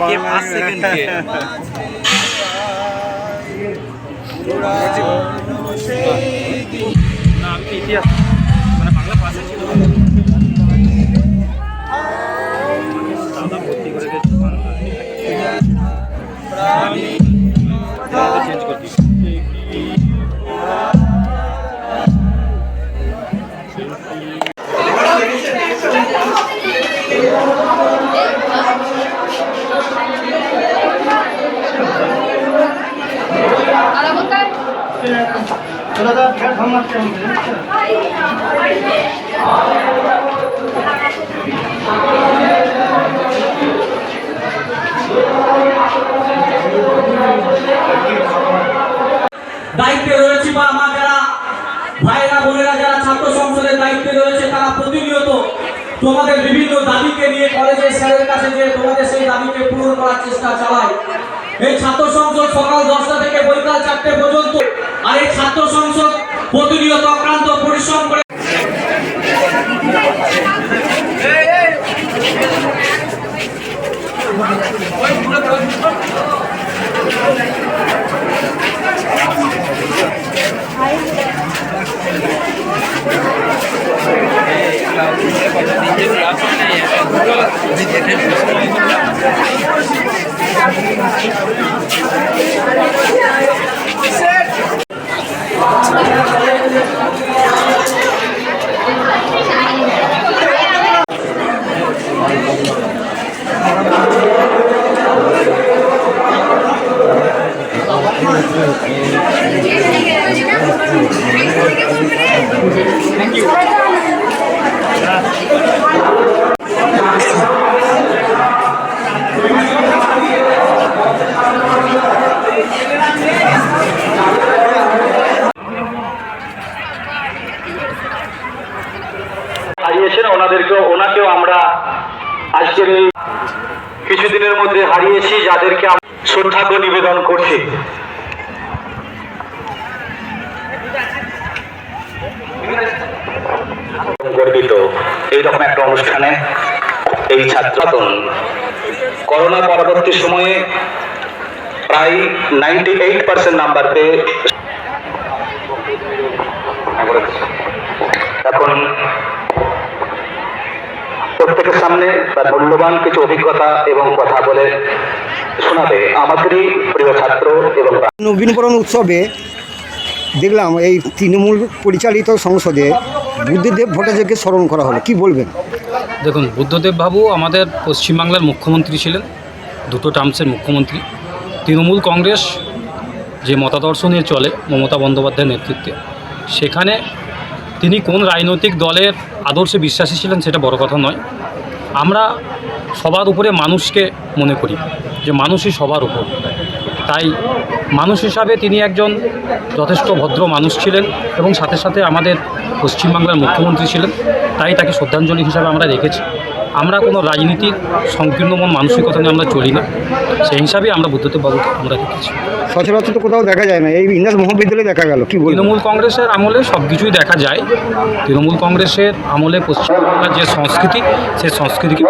কে first second কে না আমি দায়িত্বে রয়েছে বা আমার যারা ভাইরা বোনেরা যারা ছাত্র সংসদের দায়িত্বে রয়েছে, তারা প্রতিনিয়ত তোমাদের বিভিন্ন দাবিকে নিয়ে কলেজের স্যারের কাছে যে তোমাদের সেই দাবিকে পূরণ করার চেষ্টা চালায়। এই ছাত্র সংসদ সকাল দশটা Say হারিয়েছেন, ওনাদেরকেও, ওনাকেও আমরা আজকের এই কিছুদিনের মধ্যে হারিয়েছি, যাদেরকে আমরা নিবেদন করছি। গর্বিত, এইরকম একটা অনুষ্ঠানে এই ছাত্রাতন করোনা পরবর্তী সময়ে প্রায় নাইনটি এইট পার্সেন্ট নাম্বার পেয়ে এখন প্রত্যেকের সামনে তার মূল্যবান কিছু অভিজ্ঞতা এবং কথা বলে শোনাবে আমাদেরই প্রিয় ছাত্র এবং নবীনবরণ উৎসবে দেখলাম এই তৃণমূল পরিচালিত সংসদে বুদ্ধদেব ভট্টাচার্যকে স্মরণ করা হলো। কি বলবেন? দেখুন বুদ্ধদেব বাবু আমাদের পশ্চিমবাংলার মুখ্যমন্ত্রী ছিলেন দুটো টার্মসের মুখ্যমন্ত্রী। তৃণমূল কংগ্রেস যে মতাদর্শ নিয়ে চলে মমতা বন্দ্যোপাধ্যায়ের নেতৃত্বে সেখানে তিনি কোন রাজনৈতিক দলের আদর্শে বিশ্বাসী ছিলেন সেটা বড় কথা নয়। আমরা সবার উপরে মানুষকে মনে করি যে মানুষই সবার উপর। তাই মানুষ হিসাবে তিনি একজন যথেষ্ট ভদ্র মানুষ ছিলেন এবং সাথে সাথে আমাদের পশ্চিমবাংলার মুখ্যমন্ত্রী ছিলেন। তাই তাকে শ্রদ্ধাঞ্জলি হিসাবে আমরা রেখেছি। আমরা কোনো রাজনীতির সংকীর্ণমন মানসিকতা নিয়ে আমরা চলি না। সেই হিসাবে আমরা বুদ্ধদেব বাবুকে আমরা রেখেছি সচরাচর তো কোথাও দেখা যায় না। এই ইন্দাস মহাবিদ্যালয়ে দেখা গেল কি তৃণমূল কংগ্রেসের আমলে সব কিছুই দেখা যায়। তৃণমূল কংগ্রেসের আমলে পশ্চিমবাংলার যে সংস্কৃতি সেই সংস্কৃতিকে